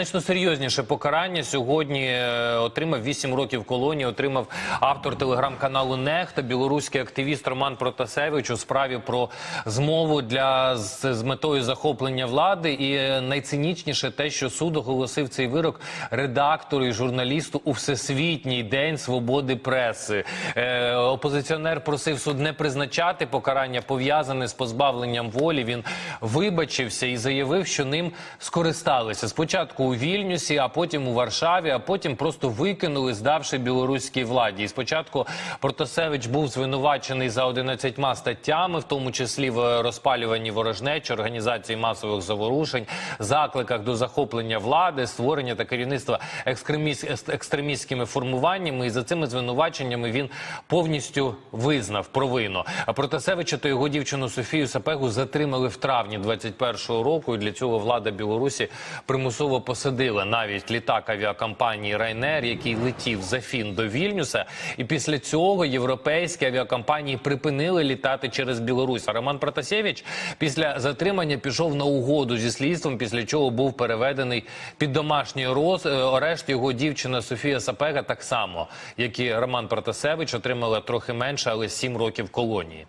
Значно серйозніше покарання сьогодні е, отримав 8 років колонії. Отримав автор телеграм-каналу Нехта, білоруський активіст Роман Протасевич у справі про змову для з, з метою захоплення влади. І е, найцинічніше те, що суд оголосив цей вирок редактору і журналісту у всесвітній день свободи преси. Е, опозиціонер просив суд не призначати покарання пов'язане з позбавленням волі. Він вибачився і заявив, що ним скористалися спочатку у Вільнюсі, а потім у Варшаві, а потім просто викинули, здавши білоруській владі. І спочатку Протасевич був звинувачений за 11 статтями, в тому числі в розпалюванні ворожнечі, організації масових заворушень, закликах до захоплення влади, створення та керівництва екстреміст, екстремістськими формуваннями. І за цими звинуваченнями він повністю визнав провину. А Протасевича та його дівчину Софію Сапегу затримали в травні 21-го року. І для цього влада Білорусі примусово посадила навіть літак авіакомпанії Райнер, який летів з Афін до Вільнюса. І після цього європейські авіакомпанії припинили літати через Білорусь. Роман Протасевич після затримання пішов на угоду зі слідством, після чого був переведений під домашній роз... е, арешт. Його дівчина Софія Сапега так само, як і Роман Протасевич, отримала трохи менше, але 7 років колонії.